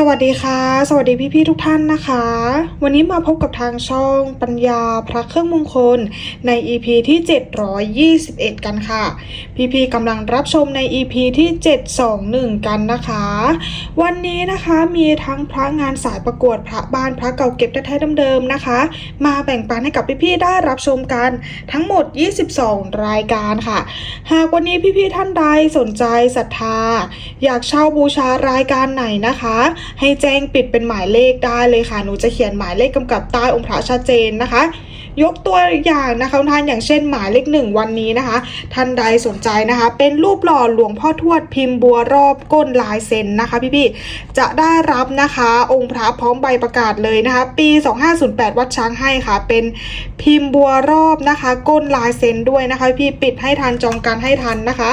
สวัสดีค่ะ สวัสดีพี่ๆทุกท่านนะคะ วันนี้มาพบกับทางช่องปัญญาพระเครื่องมงคลใน EP ที่ 721 กันค่ะ พี่ๆกำลังรับชมใน EP ที่ 721 กันนะคะ วันนี้นะคะมีทั้งพระงานสายประกวดพระบ้านพระเก่าเก็บแท้ๆเดิมๆนะคะ มาแบ่งปันให้กับพี่ๆได้รับชมกันทั้งหมด 22 รายการค่ะ หากวันนี้พี่ๆท่านใดสนใจศรัทธา อยากเช่าบูชารายการไหนนะคะให้แจ้งปิดเป็นหมายเลขได้เลยค่ะ หนูจะเขียนหมายเลขกำกับใต้องค์พระชัดเจนนะคะ ยกตัวอย่างนะคะท่านอย่างเช่นหมายเลขหนึ่งวันนี้นะคะ ท่านใดสนใจนะคะ เป็นรูปหล่อหลวงพ่อทวดพิมพ์บัวรอบก้นลายเซ็นนะคะพี่ๆจะได้รับนะคะ องค์พระพร้อมใบประกาศเลยนะคะ ปี 2508 วัดช้างให้ค่ะ เป็นพิมพ์บัวรอบนะคะ ก้นลายเซ็นด้วยนะคะ พี่ปิดให้ทันจองการให้ทันนะคะ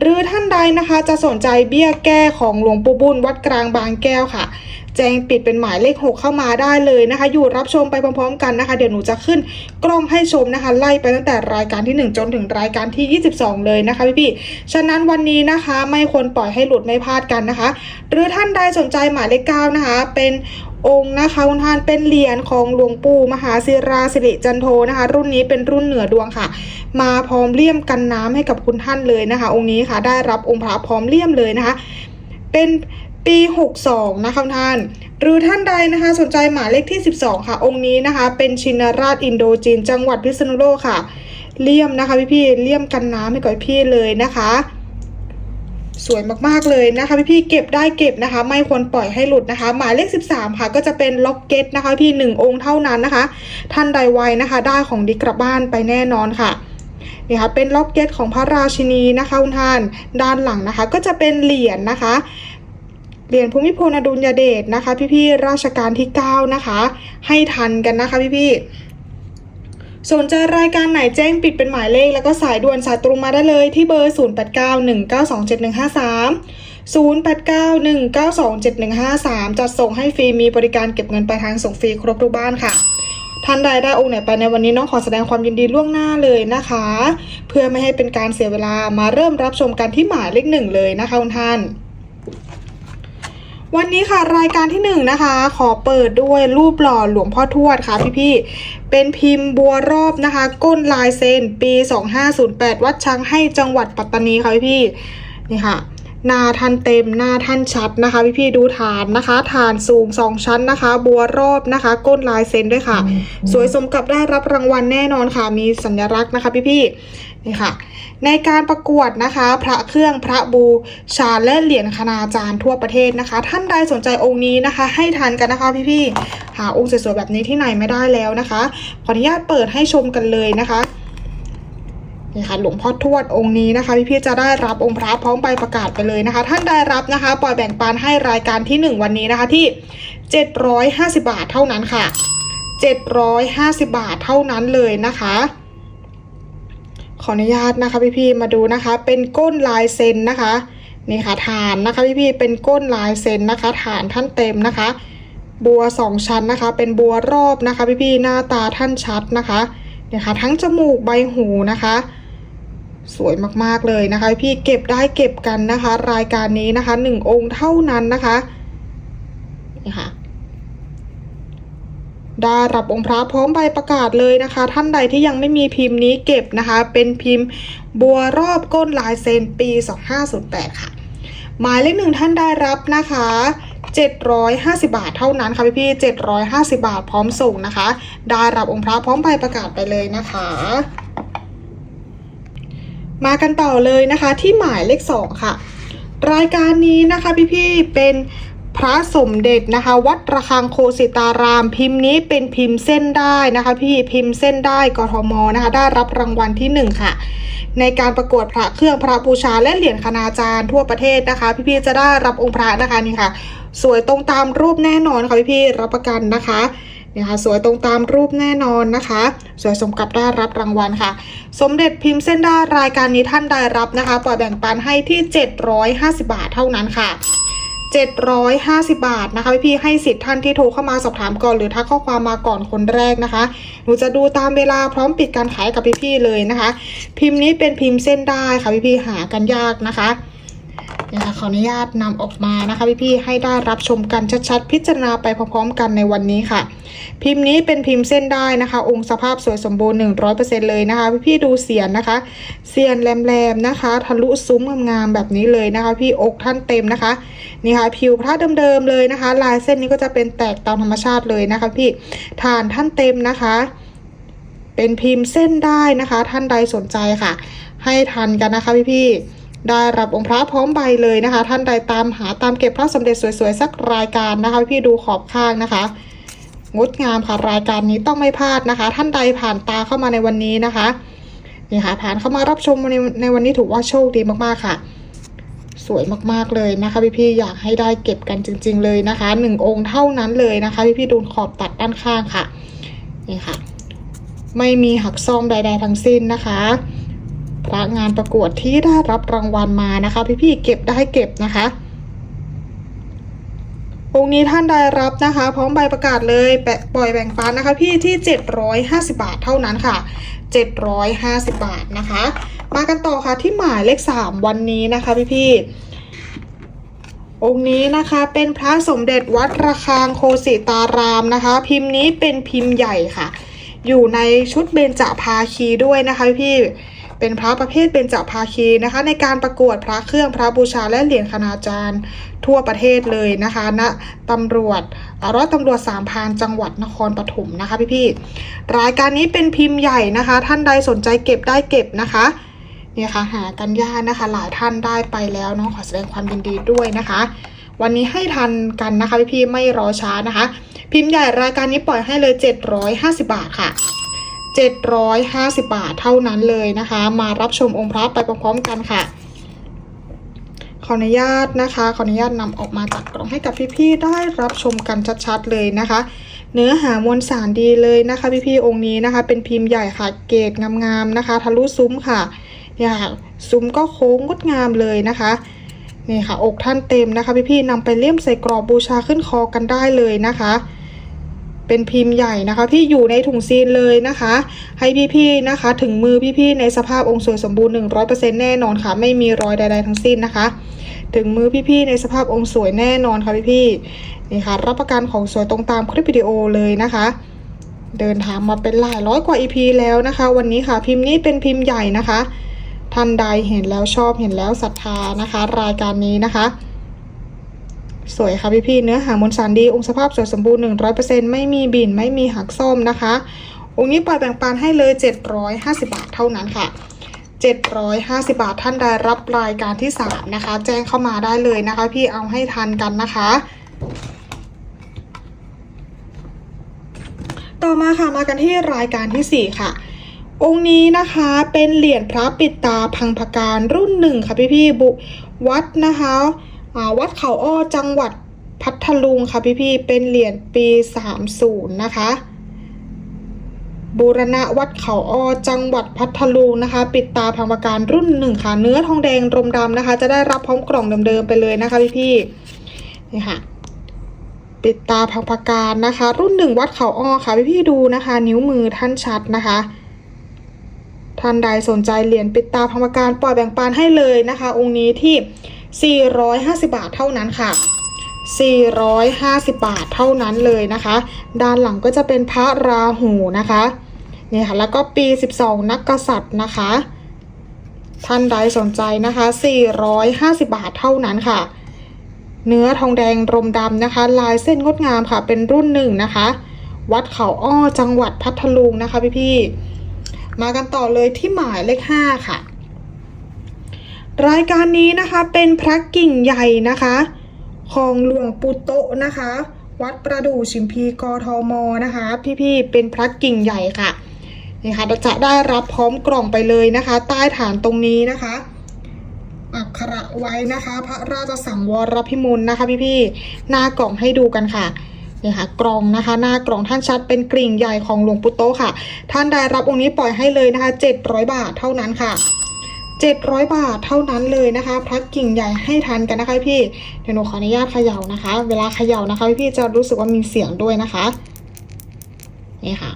หรือท่านใดนะคะจะสนใจเบี้ยแก้ของหลวงปู่บุญวัดกลางบางแก้วค่ะ แจ้งปิดเป็นหมายเลข 6 เข้ามาได้เลยนะคะ อยู่รับชมไปพร้อมๆกันนะคะ เดี๋ยวหนูจะขึ้นกล้องให้ชมนะคะ ไล่ไปตั้งแต่รายการที่ 1 จนถึงรายการที่ 22 เลยนะคะพี่ๆฉะนั้นวันนี้นะคะไม่ควรปล่อยให้หลุดไม่พลาดกันนะคะ หรือท่านใดสนใจหมายเลข 9 นะคะ เป็นองค์นะคะคุณท่านเป็นเหรียญของหลวงปู่มหาศิราสิริจันโทนะคะ รุ่นนี้เป็นรุ่นเหนือดวงค่ะ มาพร้อมเลี่ยมกันน้ำให้กับคุณท่านเลยนะคะ องค์นี้ค่ะได้รับองค์พระพร้อมเลี่ยมเลยนะคะ เป็น ปี 62 นะคะท่าน หรือท่านใดนะคะสนใจหมายเลขที่ 12 ค่ะ องค์นี้นะคะ เป็นชินราชอินโดจีน จังหวัดพิษณุโลกค่ะ เลี่ยมนะคะพี่ๆเลี่ยมกันน้ำให้กับพี่เลยนะคะ สวยมากๆเลยนะคะพี่ๆเก็บได้เก็บนะคะ ไม่ควรปล่อยให้หลุดนะคะ หมายเลข 13 ค่ะ ก็จะเป็นล็อกเก็ตนะคะพี่หนึ่งองค์เท่านั้นนะคะ ท่านใดไวนะคะ ได้ของดีกลับบ้านไปแน่นอนค่ะนี่ค่ะเป็นล็อกเก็ตของพระราชินีนะคะคุณท่าน ด้านหลังนะคะ ก็จะเป็นเหรียญนะคะ เหรียญภูมิพลอดุลยเดชนะคะ พี่ๆราชการที่ 9 นะคะ ให้ทันกันนะคะพี่ๆสนใจรายการไหนแจ้งปิดเป็นหมายเลข แล้วก็สายด่วนสายตรงมาได้เลยที่เบอร์ 0891927153 0891927153 จัดส่งให้ฟรีมีบริการเก็บเงินปลายทางส่งฟรีครบทุกบ้านค่ะ ท่านใดได้องค์ไหนไปในวันนี้น้องขอแสดงความยินดีล่วงหน้าเลยนะคะ เพื่อไม่ให้เป็นการเสียเวลามาเริ่มรับชมกันที่หมายเลขหนึ่งเลยนะคะคุณท่าน วันนี้ค่ะรายการที่หนึ่งนะคะ ขอเปิดด้วยรูปหล่อหลวงพ่อทวดค่ะพี่ๆเป็นพิมพ์บัวรอบนะคะ ก้นลายเซนปี 2508 วัดช้างให้จังหวัดปัตตานีค่ะพี่ๆนี่ค่ะหน้าท่านเต็มหน้าท่านชัดนะคะ พี่ๆดูฐานนะคะฐานสูงสองชั้นนะคะ บัวรอบนะคะ ก้นลายเซนด้วยค่ะ สวยสมกับได้รับรางวัลแน่นอนค่ะ มีสัญลักษณ์นะคะ พี่ๆ นี่ค่ะ ในการประกวดนะคะ พระเครื่องพระบูชาและเหรียญคณาจารย์ทั่วประเทศนะคะ ท่านใดสนใจองค์นี้นะคะ ให้ทันกันนะคะพี่ๆหาองค์สวยๆแบบนี้ที่ไหนไม่ได้แล้วนะคะ ขออนุญาตเปิดให้ชมกันเลยนะคะนี่ค่ะหลวงพ่อทวดองค์นี้นะคะพี่ๆจะได้รับองค์พระพร้อมใบประกาศไปเลยนะคะ ท่านได้รับนะคะปล่อยแบ่งปันให้รายการที่หนึ่งวันนี้นะคะที่ 750 บาทเท่านั้นค่ะ 750 บาทเท่านั้นเลยนะคะ ขออนุญาตนะคะพี่ๆมาดูนะคะ เป็นก้นลายเซ็นนะคะนี่ค่ะฐานนะคะพี่ๆเป็นก้นลายเซ็นนะคะ ฐานท่านเต็มนะคะ บัวสองชั้นนะคะ เป็นบัวรอบนะคะพี่ๆหน้าตาท่านชัดนะคะเนี่ยค่ะทั้งจมูกใบหูนะคะ สวยมากๆเลยนะคะ พี่เก็บได้เก็บกันนะคะ รายการนี้นะคะหนึ่งองค์เท่านั้นนะคะนี่ค่ะ ได้รับองค์พระพร้อมใบประกาศเลยนะคะ ท่านใดที่ยังไม่มีพิมพ์นี้เก็บนะคะ เป็นพิมพ์บัวรอบก้นลายเซนปี 2508 ค่ะ หมายเลขหนึ่งท่านได้รับนะคะ750 บาทเท่านั้นค่ะพี่พี่750 บาทพร้อมส่งนะคะ ได้รับองค์พระพร้อมใบประกาศไปเลยนะคะ มากันต่อเลยนะคะที่หมายเลข2ค่ะ รายการนี้นะคะพี่ๆเป็น พระสมเด็จนะคะ วัดระฆังโคสิตาราม พิมพ์นี้เป็นพิมพ์เส้นได้นะคะ พี่พิมพ์เส้นได้กทมนะคะ ได้รับรางวัลที่ 1 ค่ะ ในการประกวดพระเครื่องพระบูชาและเหรียญคณาจารย์ทั่วประเทศนะคะ พี่ๆจะได้รับองค์พระนะคะนี่ค่ะ สวยตรงตามรูปแน่นอนค่ะพี่ๆรับประกันนะคะเนี่ยค่ะสวยตรงตามรูปแน่นอนนะคะ สวยสมกับได้รับรางวัลค่ะ สมเด็จพิมพ์เส้นได้รายการนี้ท่านได้รับนะคะปล่อยแบ่งปันให้ที่ 750 บาทเท่านั้นค่ะ 750 บาทนะคะพี่ให้สิทธิ์ท่านที่โทรเข้ามาสอบถามก่อน หรือทักข้อความมาก่อนคนแรกนะคะ หนูจะดูตามเวลาพร้อมปิดการขายกับพี่ๆเลยนะคะ พิมพ์นี้เป็นพิมพ์เส้นได้ค่ะพี่ๆหากันยากนะคะ นะคะขออนุญาตนำออกมานะคะพี่ๆให้ได้รับชมกันชัดๆ พิจารณาไปพร้อมๆกันในวันนี้ค่ะ พิมพ์นี้เป็นพิมพ์เส้นได้นะคะ องค์สภาพสวยสมบูรณ์ 100%เลยนะคะ พี่ๆดูเสียนนะคะ เสียนแหลมๆนะคะ ทะลุซุ้มงามๆแบบนี้เลยนะคะ พี่อกท่านเต็มนะคะนี่ค่ะผิวพระเดิมๆเลยนะคะ ลายเส้นนี้ก็จะเป็นแตกตามธรรมชาติเลยนะคะ พี่ฐานท่านเต็มนะคะ เป็นพิมพ์เส้นได้นะคะ ท่านใดสนใจค่ะ ให้ทันกันนะคะพี่ๆ ได้รับองค์พระพร้อมใบเลยนะคะ ท่านใดตามหาตามเก็บพระสมเด็จสวยๆสักรายการนะคะ พี่ดูขอบข้างนะคะงดงามค่ะรายการนี้ต้องไม่พลาดนะคะ ท่านใดผ่านตาเข้ามาในวันนี้นะคะนี่ค่ะผ่านเข้ามารับชมในในวันนี้ถือว่าโชคดีมากๆค่ะ สวยมากๆเลยนะคะ พี่ๆอยากให้ได้เก็บกันจริง ๆ เลยนะคะหนึ่งองค์เท่านั้นเลยนะคะ พี่ๆดูขอบตัดด้านข้างค่ะนี่ค่ะ ไม่มีหักซ่อมใด ๆ ทั้งสิ้นนะคะ พระงานประกวดที่ได้รับรางวัลมานะคะ พี่ๆเก็บได้เก็บนะคะองค์นี้ท่านได้รับนะคะ พร้อมใบประกาศเลยแปะปล่อยแบ่งปันนะคะ พี่ที่ 750 บาทเท่านั้นค่ะ 750 บาทนะคะ มากันต่อค่ะที่หมายเลข 3 วันนี้นะคะพี่ๆองค์นี้นะคะเป็นพระสมเด็จวัดระฆังโคสิตารามนะคะ พิมพ์นี้เป็นพิมพ์ใหญ่ค่ะ อยู่ในชุดเบญจภาคีด้วยนะคะพี่ๆ เป็นพระประเภทเบญจภาคีนะคะ ในการประกวดพระเครื่องพระบูชาและเหรียญคณาจารย์ทั่วประเทศเลยนะคะณตำรวจร้อยตำรวจสามพานจังหวัดนครปฐมนะคะพี่ๆรายการนี้เป็นพิมพ์ใหญ่นะคะ ท่านใดสนใจเก็บได้เก็บนะคะเนี่ยค่ะหากันยากนะคะ หลายท่านได้ไปแล้วเนาะขอแสดงความยินดีด้วยนะคะ วันนี้ให้ทันกันนะคะพี่ๆไม่รอช้านะคะ พิมพ์ใหญ่รายการนี้ปล่อยให้เลย 750 บาทค่ะ 750 บาทเท่านั้นเลยนะคะ มารับชมองค์พระไปพร้อมๆกันค่ะ ขออนุญาตนะคะ ขออนุญาตนำออกมาจากกล่องให้กับพี่ๆได้รับชมกันชัดๆเลยนะคะ เนื้อหามวลสารดีเลยนะคะ พี่ๆองค์นี้นะคะ เป็นพิมพ์ใหญ่ค่ะเกรดงามๆนะคะทะลุซุ้มค่ะเนี่ยค่ะซุ้มก็โค้งงดงามเลยนะคะนี่ค่ะอกท่านเต็มนะคะ พี่ๆนำไปเลี่ยมใส่กรอบบูชาขึ้นคอกันได้เลยนะคะ เป็นพิมพ์ใหญ่นะคะ ที่อยู่ในถุงซีนเลยนะคะ ให้พี่ๆนะคะ ถึงมือพี่ๆในสภาพองค์สวยสมบูรณ์ 100%แน่นอนค่ะ ไม่มีรอยใด ๆ ทั้งสิ้นนะคะ ถึงมือพี่ๆในสภาพองค์สวยแน่นอนค่ะพี่ๆนี่ค่ะ รับประกันของสวยตรงตามคลิปวิดีโอเลยนะคะเดินทางมาเป็นหลายร้อยกว่า EP แล้วนะคะ วันนี้ค่ะพิมพ์นี้เป็นพิมพ์ใหญ่นะคะ ท่านใดเห็นแล้วชอบเห็นแล้วศรัทธานะคะ รายการนี้นะคะ สวยค่ะพี่พี่เนื้อหามวลสารดี องค์สภาพสวยสมบูรณ์ 100%ไม่มีบินไม่มีหักส้มนะคะ องค์นี้ปล่อยแบ่งปันให้เลย 750 บาทเท่านั้นค่ะ 750 บาทท่านใดรับรายการที่ 3 นะคะ แจ้งเข้ามาได้เลยนะคะ พี่เอาให้ทันกันนะคะ ต่อมาค่ะมากันที่รายการทีสี่4 ค่ะองค์นี้นะคะเป็นเหรียญพระปิดตาพังพการรุ่นหนึ่งค่ะพี่พี่บุวัดนะคะ วัดเขาอ้อจังหวัดพัทลุงค่ะพี่พี่ๆเป็นเหรียญปี 30 นะคะ บูรณะวัดเขาอ้อจังหวัดพัทลุงนะคะ ปิดตาพังพการรุ่นหนึ่งค่ะ เนื้อทองแดงรมดำนะคะ จะได้รับพร้อมกล่องเดิมๆไปเลยนะคะพี่ๆนี่ค่ะ ปิดตาพังพการนะคะ รุ่นหนึ่งวัดเขาอ้อค่ะพี่พี่ๆดูนะคะ นิ้วมือท่านชัดนะคะท่านใดสนใจเหรียญปิดตาพังพการปล่อยแบ่งปันให้เลยนะคะ องค์นี้ที่ 450 บาทเท่านั้นค่ะ 450 บาทเท่านั้นเลยนะคะ ด้านหลังก็จะเป็นพระราหูนะคะนี่ค่ะแล้วก็ปี 12 นักกษัตริย์นะคะ ท่านใดสนใจนะคะ 450 บาทเท่านั้นค่ะ เนื้อทองแดงรมดำนะคะ ลายเส้นงดงามค่ะ เป็นรุ่นหนึ่งนะคะ วัดเขาอ้อจังหวัดพัทลุงนะคะพี่ๆมากันต่อเลยที่หมายเลข 5 ค่ะ รายการนี้นะคะเป็นพระกิ่งใหญ่นะคะ ของหลวงปู่โตนะคะ วัดประดู่ชิมพีกทมนะคะ พี่ๆเป็นพระกิ่งใหญ่ค่ะนี่ค่ะจะได้รับพร้อมกล่องไปเลยนะคะ ใต้ฐานตรงนี้นะคะ อักขระไว้นะคะ พระราชสังวรพิมลนะคะ พี่ๆหน้ากล่องให้ดูกันค่ะนี่ค่ะกล่องนะคะ หน้ากล่องท่านชัดเป็นกิ่งใหญ่ของหลวงปู่โตค่ะ ท่านได้รับองค์นี้ปล่อยให้เลยนะคะ 700 บาทเท่านั้นค่ะ 700 บาทเท่านั้นเลยนะคะพระกิ่งใหญ่ให้ทันกันนะคะพี่เดี๋ยวหนูขออนุญาตเขย่านะคะ เวลาเขย่านะคะพี่จะรู้สึกว่ามีเสียงด้วยนะคะนี่ค่ะ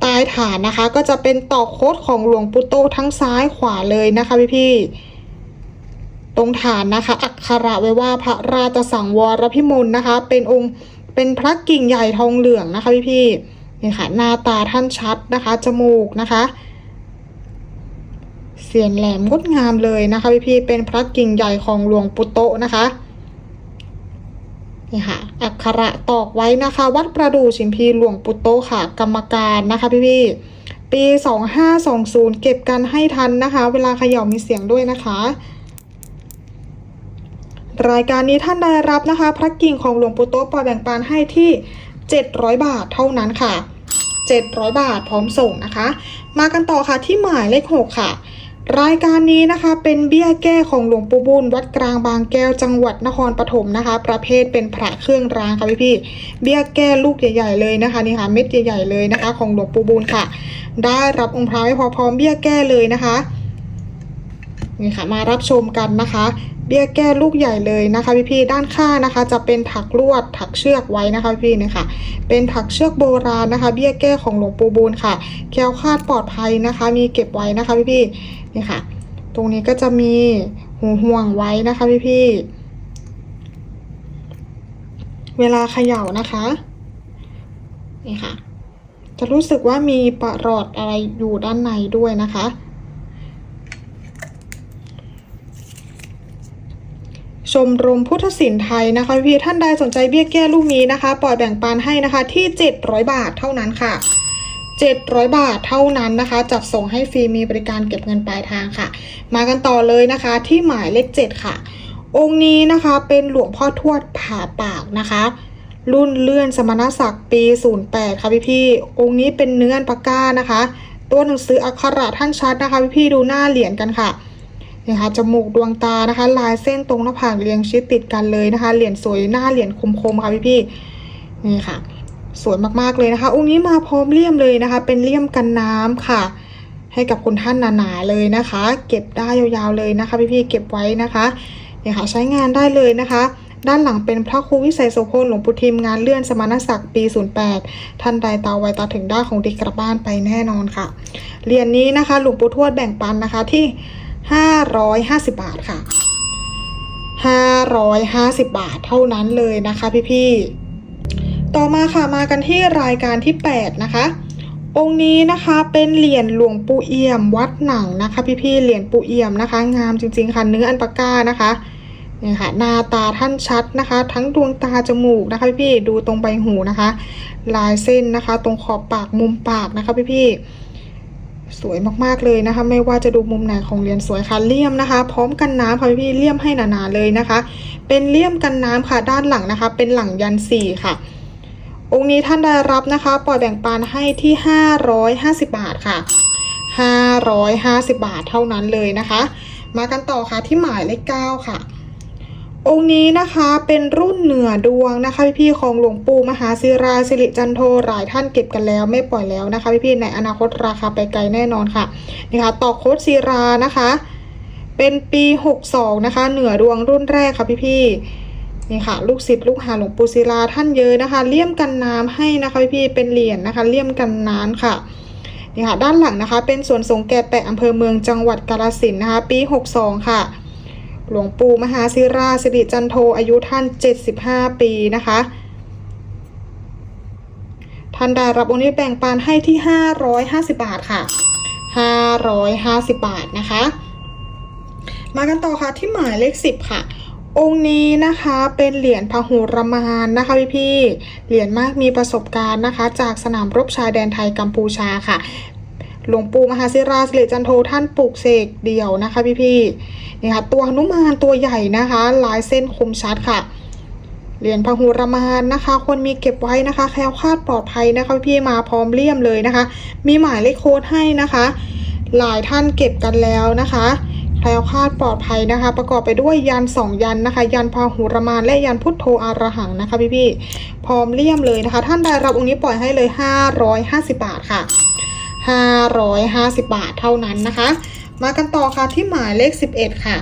ใต้ฐานนะคะก็จะเป็นต่อโคดของหลวงปู่โตทั้งซ้ายขวาเลยนะคะพี่พี่ตรงฐานนะคะ อักขระไว้ว่าพระราชสังวรพิมลนะคะ เป็นองค์เป็นพระกิ่งใหญ่ทองเหลืองนะคะพี่พี่นี่ค่ะหน้าตาท่านชัดนะคะ จมูกนะคะ เสียนแหลมงดงามเลยนะคะพี่พี่เป็นพระกิ่งใหญ่ของหลวงปุโตะนะคะนี่ค่ะอักขระตอกไว้นะคะ วัดประดู่ชิมพีหลวงปุโตะค่ะ กรรมการนะคะพี่พี่ปี 2520 เก็บกันให้ทันนะคะ เวลาเขย่ามีเสียงด้วยนะคะ รายการนี้ท่านได้รับนะคะ พระกิ่งของหลวงปู่โตะปล่อยแบ่งปันให้ที่ 700 บาทเท่านั้นค่ะ700 บาทพร้อมส่งนะคะ มากันต่อค่ะที่หมายเลข 6 ค่ะ รายการนี้นะคะเป็นเบี้ยแก้ของหลวงปู่บุญวัดกลางบางแก้วจังหวัดนครปฐมนะคะ ประเภทเป็นพระเครื่องรางค่ะพี่พี่เบี้ยแก้ลูกใหญ่ๆเลยนะคะนี่ค่ะเม็ดใหญ่ๆเลยนะคะ ของหลวงปู่บุญค่ะ ได้รับองค์พระไว้พอพร้อมเบี้ยแก้เลยนะคะนี่ค่ะมารับชมกันนะคะ เบี้ยแก้ลูกใหญ่เลยนะคะพี่พี่ด้านข้างนะคะ จะเป็นถักลวดถักเชือกไว้นะคะพี่นี่ค่ะ เป็นถักเชือกโบราณนะคะ เบี้ยแก้ของหลวงปู่บูลค่ะแคล้วคาดปลอดภัยนะคะ มีเก็บไว้นะคะพี่พี่ นี่ค่ะ ตรงนี้ก็จะมีหูห่วงไว้นะคะพี่พี่เวลาเขย่านะคะ นี่ค่ะ จะรู้สึกว่ามีประหลอดอะไรอยู่ด้านในด้วยนะคะ ชมรมพุทธศิลป์ไทยนะคะพี่ท่านใดสนใจเบี้ยแก้ลูกนี้นะคะ ปล่อยแบ่งปันให้นะคะที่ 700 บาทเท่านั้นค่ะ 700 บาทเท่านั้นนะคะ จัดส่งให้ฟรีมีบริการเก็บเงินปลายทางค่ะ มากันต่อเลยนะคะ ที่หมายเลข 7 ค่ะ องค์นี้นะคะเป็นหลวงพ่อทวดผ่าปากนะคะ รุ่นเลื่อนสมณศักดิ์ปี 08 ค่ะพี่พี่องค์นี้เป็นเนื้ออันปากก้านะคะ ตัวหนังสืออักขระท่านชัดนะคะพี่พี่ดูหน้าเหรียญกันค่ะนี่ค่ะจมูกดวงตานะคะ ลายเส้นตรงหน้าผากเรียงชิดติดกันเลยนะคะ เหรียญสวยหน้าเหรียญคมๆค่ะพี่พี่นี่ค่ะ สวยมากๆเลยนะคะ องค์นี้มาพร้อมเลี่ยมเลยนะคะ เป็นเลี่ยมกันน้ำค่ะ ให้กับคุณท่านหนาๆเลยนะคะ เก็บได้ยาวๆเลยนะคะ พี่ๆเก็บไว้นะคะเนี่ยค่ะใช้งานได้เลยนะคะ ด้านหลังเป็นพระครูวิสัยโสพลหลวงปู่ทิมงานเลื่อนสมณศักดิ์ปี 08 ท่านใดตาไวตาถึงได้ของดีกลับบ้านไปแน่นอนค่ะเหรียญนี้นะคะหลวงปู่ทวดแบ่งปันนะคะที่ 550 บาทค่ะ 550 บาทเท่านั้นเลยนะคะพี่ๆ ต่อมาค่ะมากันที่รายการที่ 8 นะคะ องค์นี้นะคะเป็นเหรียญหลวงปู่เอี่ยมวัดหนังนะคะพี่ๆเหรียญปู่เอี่ยมนะคะ งามจริงๆค่ะเนื้ออันปาก้านะคะนี่ค่ะหน้าตาท่านชัดนะคะ ทั้งดวงตาจมูกนะคะพี่ๆดูตรงใบหูนะคะ ลายเส้นนะคะ ตรงขอบปากมุมปากนะคะพี่ๆสวยมากๆเลยนะคะ ไม่ว่าจะดูมุมไหนของเหรียญสวยค่ะเลี่ยมนะคะ พร้อมกันน้ำค่ะพี่ๆเลี่ยมให้หนาๆเลยนะคะ เป็นเลี่ยมกันน้ำค่ะด้านหลังนะคะ เป็นหลังยันสี่ค่ะ องค์นี้ท่านได้รับนะคะ ปล่อยแบ่งปันให้ที่ 550 บาทค่ะ 550 บาทเท่านั้นเลยนะคะ มากันต่อค่ะที่หมายเลข9ค่ะ องค์นี้นะคะเป็นรุ่นเหนือดวงนะคะพี่ๆของหลวงปู่มหาศิราสิริจันโทหลายท่านเก็บกันแล้วไม่ปล่อยแล้วนะคะพี่ๆในอนาคตราคาไปไกลแน่นอนค่ะนี่ค่ะต่อโคดศิรานะคะ เป็นปี 62 นะคะ เหนือดวงรุ่นแรกค่ะพี่ๆ นี่ค่ะ ลูกศิษย์ลูกหาหลวงปู่ศิลาท่านเยอะนะคะ เลี่ยมกันน้ำให้นะคะพี่เป็นเหรียญนะคะ เลี่ยมกันน้ำค่ะนี่ค่ะ ด้านหลังนะคะ เป็นสวนสงแก่แปะอำเภอเมืองจังหวัดกาฬสินนะคะ ปี 62 ค่ะ หลวงปู่มหาศิราสิริจันโทอายุท่าน 75 ปีนะคะท่านได้รับองค์นี้แบ่งปันให้ที่ 550 บาทค่ะ 550 บาทนะคะ มากันต่อค่ะที่หมายเลข 10 ค่ะ องค์นี้นะคะเป็นเหรียญพหุรมานนะคะพี่พี่เหรียญมากมีประสบการณ์นะคะ จากสนามรบชายแดนไทยกัมพูชาค่ะ หลวงปู่มหาศิราสิริจันโทท่านปลูกเสกเดี่ยวนะคะพี่พี่นี่ค่ะตัวหนุมานตัวใหญ่นะคะ ลายเส้นคมชัดค่ะเหรียญพหุรมานนะคะควรมีเก็บไว้นะคะ แคล้วคลาดปลอดภัยนะคะพี่ๆมาพร้อมเลี่ยมเลยนะคะ มีหมายเลขโค้ดให้นะคะ หลายท่านเก็บกันแล้วนะคะ แคล้วคลาดปลอดภัยนะคะ ประกอบไปด้วยยันสองยันนะคะ ยันพาหุรมานและยันพุทโธอารหังนะคะพี่พี่ๆพร้อมเลี่ยมเลยนะคะ ท่านใดรับองค์นี้ปล่อยให้เลย 550 บาทค่ะ 550 บาทเท่านั้นนะคะ มากันต่อค่ะที่หมายเลข 11 ค่ะ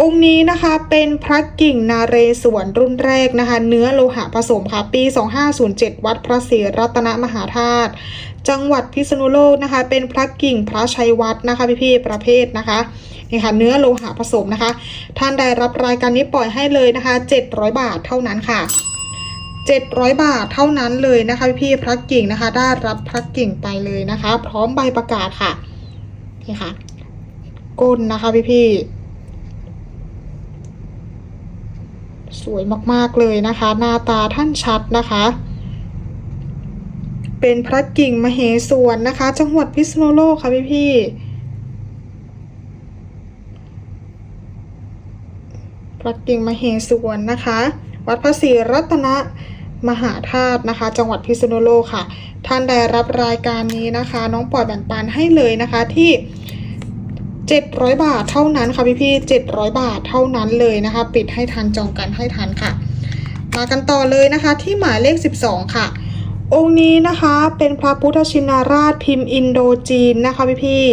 องค์นี้นะคะเป็นพระกิ่งนาเรศวรรุ่นแรกนะคะ เนื้อโลหะผสมค่ะ ปี 2507 วัดพระศรีรัตนมหาธาตุจังหวัดพิษณุโลกนะคะ เป็นพระกิ่งพระชัยวัดนะคะพี่ๆประเภทนะคะ นี่ค่ะเนื้อโลหะผสมนะคะ ท่านใดรับรายการนี้ปล่อยให้เลยนะคะ 700 บาทเท่านั้นค่ะ 700 บาทเท่านั้นเลยนะคะพี่พระกิ่งนะคะ ได้รับพระกิ่งไปเลยนะคะ พร้อมใบประกาศค่ะนี่ค่ะก้นนะคะพี่ๆสวยมากๆเลยนะคะ หน้าตาท่านชัดนะคะ เป็นพระกิ่งมเหสวนนะคะ จังหวัดพิษณุโลกค่ะพี่ๆ พระกิ่งมเหสวนนะคะ วัดพระศรีรัตนมหาธาตุนะคะ จังหวัดพิษณุโลกค่ะ ท่านได้รับรายการนี้นะคะ น้องปล่อยแบ่งปันให้เลยนะคะที่ 700 บาทเท่านั้นค่ะพี่ๆ700 บาทเท่านั้นเลยนะคะ ปิดให้ทันจองกันให้ทันค่ะ มากันต่อเลยนะคะที่หมายเลข 12 ค่ะ องค์นี้นะคะเป็นพระพุทธชินราชพิมพ์อินโดจีนนะคะพี่พี่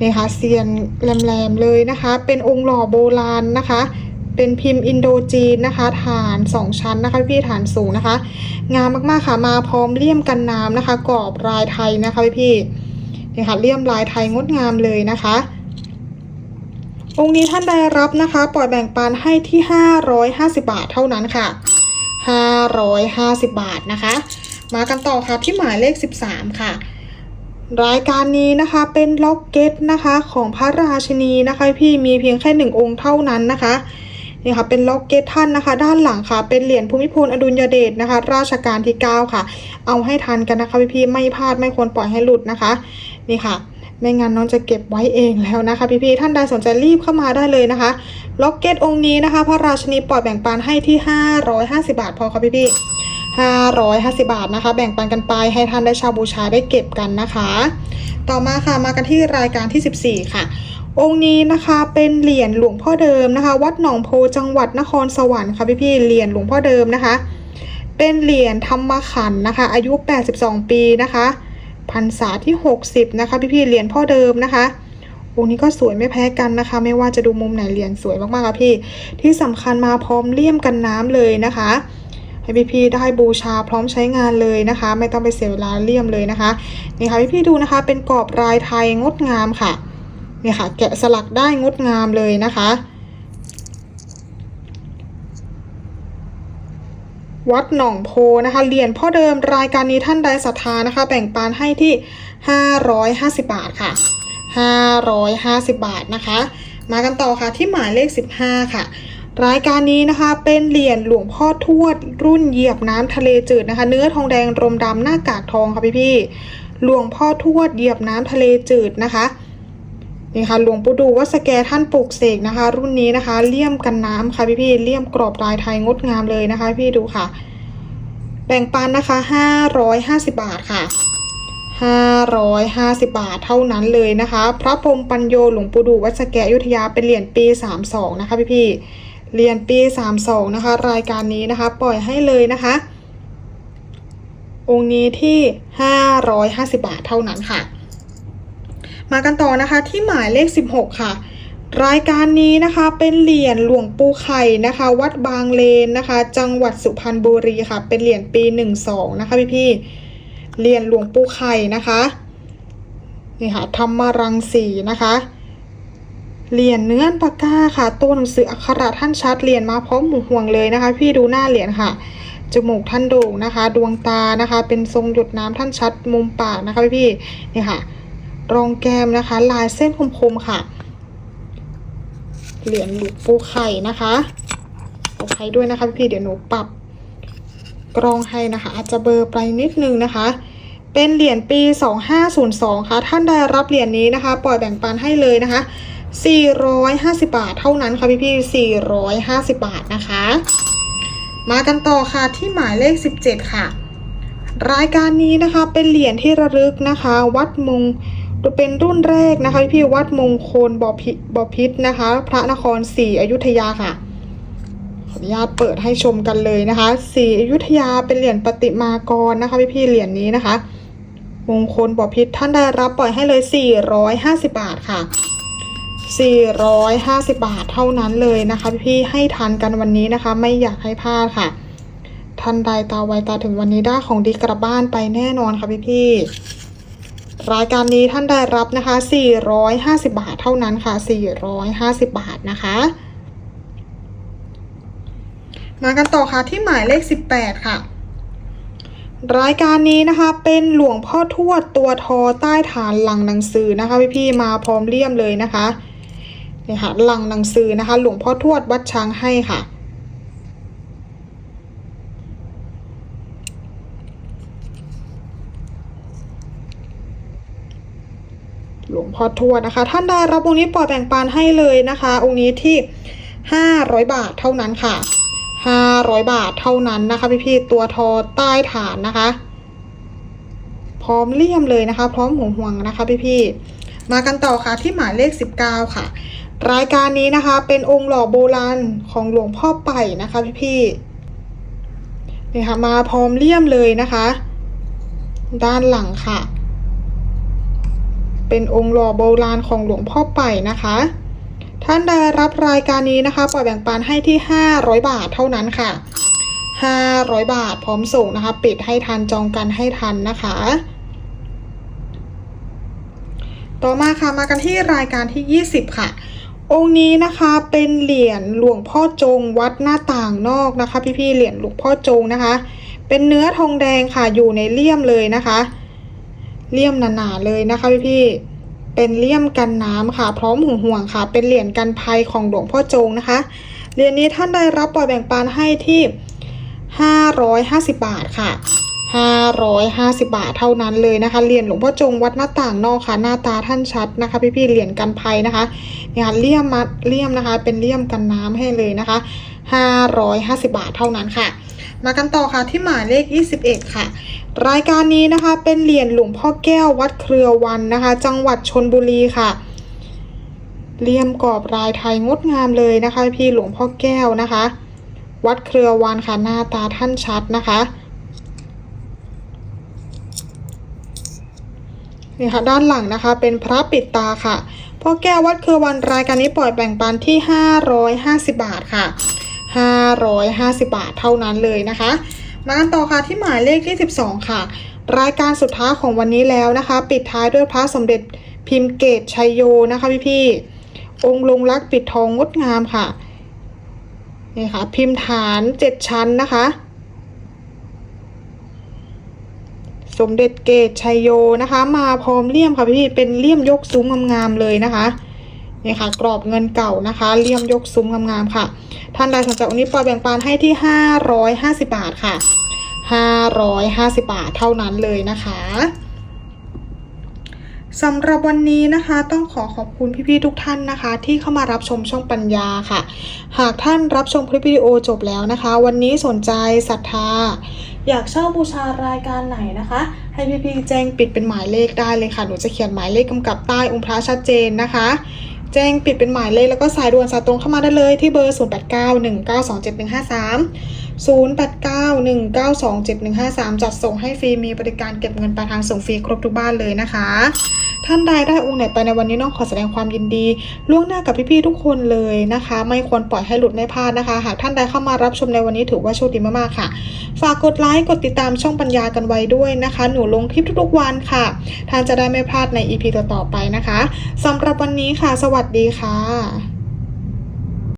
นี่ค่ะเซียนแหลมๆเลยนะคะ เป็นองค์หล่อโบราณนะคะ เป็นพิมพ์อินโดจีนนะคะ ฐานสองชั้นนะคะพี่ฐานสูงนะคะ งามมากๆค่ะมาพร้อมเลี่ยมกันน้ำนะคะกรอบลายไทยนะคะพี่นี่ค่ะเลี่ยมลายไทยงดงามเลยนะคะองค์นี้ท่านได้รับนะคะ ปล่อยแบ่งปันให้ที่ 550 บาทเท่านั้นค่ะ 550 บาทนะคะ มากันต่อค่ะที่หมายเลข 13 ค่ะ รายการนี้นะคะเป็นล็อกเก็ตนะคะของพระราชินีนะคะ พี่มีเพียงแค่หนึ่งองค์เท่านั้นนะคะ นี่ค่ะเป็นล็อกเก็ตท่านนะคะ ด้านหลังค่ะ เป็นเหรียญภูมิพลอดุลยเดชนะคะ ราชการที่ 9 ค่ะ เอาให้ทันกันนะคะพี่พี่ไม่พลาดไม่ควรปล่อยให้หลุดนะคะ นี่ค่ะไม่งั้นน้องจะเก็บไว้เองแล้วนะคะ พี่ๆท่านใดสนใจรีบเข้ามาได้เลยนะคะ ล็อกเก็ตองค์นี้นะคะ พระราชนีปล่อยแบ่งปันให้ที่ 550 บาทพอค่ะพี่ๆ550 บาทนะคะ แบ่งปันกันไปให้ท่านได้ชาวบูชาได้เก็บกันนะคะ ต่อมาค่ะมากันที่รายการที่ 14 ค่ะ องค์นี้นะคะเป็นเหรียญหลวงพ่อเดิมนะคะ วัดหนองโพจังหวัดนครสวรรค์ค่ะพี่ๆเหรียญหลวงพ่อเดิมนะคะ เป็นเหรียญธรรมขันนะคะ อายุ 82 ปีนะคะพรรษาที่ 60 นะคะ พี่ๆเหรียญพ่อเดิมนะคะองค์นี้ก็สวยไม่แพ้กันนะคะ ไม่ว่าจะดูมุมไหนเหรียญสวยมากๆค่ะพี่ ที่สำคัญมาพร้อมเลี่ยมกันน้ำเลยนะคะให้พี่ๆได้บูชาพร้อมใช้งานเลยนะคะ ไม่ต้องไปเสียเวลาเลี่ยมเลยนะคะนี่ค่ะพี่ๆดูนะคะ เป็นกรอบลายไทยงดงามค่ะ นี่ค่ะแกะสลักได้งดงามเลยนะคะ วัดหนองโพนะคะเหรียญพ่อเดิมรายการนี้ท่านใดศรัทธานะคะ แบ่งปันให้ที่ 550 บาทค่ะ 550 บาทนะคะ มากันต่อค่ะที่หมายเลข 15 ค่ะรายการนี้นะคะเป็นเหรียญหลวงพ่อทวด รุ่นเหยียบน้ำทะเลจืดนะคะ เนื้อทองแดงรมดำหน้ากากทองค่ะพี่พี่หลวงพ่อทวดเหยียบน้ำทะเลจืดนะคะ นี่ค่ะหลวงปู่ดูวัดสแกท่านปลูกเสกนะคะ รุ่นนี้นะคะ เลี่ยมกันน้ำค่ะพี่พี่เลี่ยมกรอบลายไทยงดงามเลยนะคะ พี่ดูค่ะ แบ่งปันนะคะ550บาทค่ะ550บาทเท่านั้นเลยนะคะ พระพรมปัญโยหลวงปู่ดูวัดสแกอยุธยาเป็นเหรียญปี32นะคะพี่พี่เหรียญปี32นะคะ รายการนี้นะคะ ปล่อยให้เลยนะคะ องค์นี้ที่550บาทเท่านั้นค่ะ มากันต่อนะคะที่หมายเลข 16 ค่ะ รายการนี้นะคะเป็นเหรียญหลวงปู่ไข่นะคะ วัดบางเลนนะคะ จังหวัดสุพรรณบุรีค่ะ เป็นเหรียญปี 12 นะคะพี่พี่ๆเหรียญหลวงปู่ไข่นะคะนี่ค่ะธรรมรังสีนะคะเหรียญเนื้อปากกาค่ะ ตัวหนังสืออักขระท่านชัดเหรียญมาพร้อมหมูห่วงเลยนะคะ พี่ดูหน้าเหรียญค่ะจมูกท่านโด่งนะคะ ดวงตานะคะ เป็นทรงหยดน้ำท่านชัดมุมปากนะคะพี่พี่ๆนี่ค่ะ รองแก้มนะคะ ลายเส้นคมๆค่ะ เหรียญหลวงปูไข่นะคะขออภัยด้วยนะคะพี่เดี๋ยวหนูปรับกรองให้นะคะ อาจจะเบลอร์ไปนิดนึงนะคะ เป็นเหรียญปี 2502 ค่ะ ท่านได้รับเหรียญนี้นะคะ ปล่อยแบ่งปันให้เลยนะคะ 450 บาทเท่านั้นค่ะพี่ๆ450 บาทนะคะ มากันต่อค่ะที่หมายเลข 17 ค่ะรายการนี้นะคะเป็นเหรียญที่ระลึกนะคะ วัดมง เป็นรุ่นแรกนะคะพี่วัดมงคลบอพิบอพิษนะคะ พระนครศรีอยุธยาค่ะขออนุญาตเปิดให้ชมกันเลยนะคะศรีอยุธยาเป็นเหรียญปฏิมากรนะคะพี่พี่เหรียญนี้นะคะ มงคลบอพิษท่านได้รับปล่อยให้เลย 450 บาทค่ะ 450 บาทเท่านั้นเลยนะคะ พี่ๆให้ทันกันวันนี้นะคะ ไม่อยากให้พลาดค่ะ ท่านใดตาไวตาถึงวันนี้ได้ของดีกลับบ้านไปแน่นอนค่ะพี่พี่ รายการนี้ท่านได้รับนะคะ 450 บาทเท่านั้นค่ะ 450 บาทนะคะ มากันต่อค่ะที่หมายเลข 18 ค่ะ รายการนี้นะคะเป็นหลวงพ่อทวดตัวทอใต้ฐานหลังหนังสือนะคะพี่ๆมาพร้อมเลี่ยมเลยนะคะนี่ค่ะหลังหนังสือนะคะ หลวงพ่อทวดวัดช้างให้ค่ะ หลวง พ่อทวดนะคะ ท่านได้รับองค์นี้ปล่อยแบ่งปันให้เลยนะคะ องค์นี้ที่ 500 บาทเท่านั้นค่ะ 500 บาทเท่านั้นนะคะ พี่ๆตัวทอใต้ฐานนะคะ พร้อมเลี่ยมเลยนะคะ พร้อมหัวห่วงนะคะ พี่ๆมากันต่อค่ะที่หมายเลข 19 ค่ะ รายการนี้นะคะ เป็นองค์หล่อโบราณของหลวงพ่อไป่นะคะ พี่ๆนี่ค่ะมาพร้อมเลี่ยมเลยนะคะ ด้านหลังค่ะ เป็นองค์หล่อโบราณของหลวงพ่อไป่นะคะ ท่านได้รับรายการนี้นะคะ ปล่อยแบ่งปันให้ที่ 500 บาทเท่านั้นค่ะ 500 บาทพร้อมส่งนะคะ ปิดให้ทันจองกันให้ทันนะคะ ต่อมาค่ะมากันที่รายการที่ 20 ค่ะองค์นี้นะคะเป็นเหรียญหลวงพ่อจงวัดหน้าต่างนอกนะคะ พี่ๆเหรียญหลวงพ่อจงนะคะ เป็นเนื้อทองแดงค่ะอยู่ในเลี่ยมเลยนะคะ เลี่ยมหนาๆเลยนะคะพี่ๆเป็นเลี่ยมกันน้ำค่ะ พร้อมห่วงห่วงค่ะ เป็นเหรียญกันภัยของหลวงพ่อโจงนะคะเหรียญนี้ท่านได้รับปล่อยแบ่งปันให้ที่ 550 บาทค่ะ 550 บาทเท่านั้นเลยนะคะเหรียญหลวงพ่อจงวัดหน้าต่างนอกค่ะ หน้าตาท่านชัดนะคะ พี่ๆเหรียญกันภัยนะคะเนี่ยค่ะเลี่ยมมัดเลี่ยมนะคะ เป็นเลี่ยมกันน้ำให้เลยนะคะ 550 บาทเท่านั้นค่ะ มากันต่อค่ะที่หมายเลข 21 ค่ะ รายการนี้นะคะเป็นเหรียญหลวงพ่อแก้ววัดเครือวันนะคะ จังหวัดชนบุรีค่ะเลี่ยมกรอบลายไทยงดงามเลยนะคะ พี่หลวงพ่อแก้วนะคะ วัดเครือวันค่ะหน้าตาท่านชัดนะคะนี่ค่ะด้านหลังนะคะเป็นพระปิดตาค่ะพ่อแก้ววัดเครือวันรายการนี้ปล่อยแบ่งปันที่ 550 บาทค่ะ 550 บาทเท่านั้นเลยนะคะ มากันต่อค่ะที่หมายเลขที่ 12 ค่ะ รายการสุดท้ายของวันนี้แล้วนะคะ ปิดท้ายด้วยพระสมเด็จพิมพ์เกตชัยโยนะคะพี่พี่องค์ลงรักปิดทองงดงามค่ะนี่ค่ะ พิมพ์ฐานเจ็ดชั้นนะคะ สมเด็จเกตชัยโยนะคะ มาพร้อมเลี่ยมค่ะพี่ๆเป็นเลี่ยมยกซุ้มงามๆเลยนะคะ นี่ค่ะกรอบเงินเก่านะคะเลี่ยมยกซุ้มงามๆค่ะ ท่านใดสนใจวันนี้ปล่อยแบ่งปันให้ที่ 550 บาทค่ะ 550 บาทเท่านั้นเลยนะคะสำหรับวันนี้นะคะต้องขอขอบคุณพี่ๆทุกท่านนะคะ ที่เข้ามารับชมช่องปัญญาค่ะ หากท่านรับชมคลิปวิดีโอจบแล้วนะคะ วันนี้สนใจศรัทธา อยากเช่าบูชารายการไหนนะคะ ให้พี่ๆแจ้งปิดเป็นหมายเลขได้เลยค่ะหนูจะเขียนหมายเลขกำกับใต้องค์พระชัดเจนนะคะ แจ้งปิดเป็นหมายเลขแล้วก็สายด่วนสายตรงเข้ามาได้เลยที่เบอร์ 0891927153 0891927153 จัดส่งให้ฟรีมีบริการเก็บเงินปลายทางส่งฟรีครบทุกบ้านเลยนะคะ ท่านใดได้องค์ไหนไปในวันนี้น้องขอแสดงความยินดี ล่วงหน้ากับพี่ๆทุกคนเลยนะคะ ไม่ควรปล่อยให้หลุดไม่พลาดนะคะ หากท่านใดเข้ามารับชมในวันนี้ถือว่าโชคดีมากๆค่ะ ฝากกดไลค์กดติดตามช่องปัญญากันไว้ด้วยนะคะ หนูลงคลิปทุกๆวันค่ะ ท่านจะได้ไม่พลาดใน EP ต่อๆไปนะคะสำหรับวันนี้ค่ะ สวัสดีค่ะ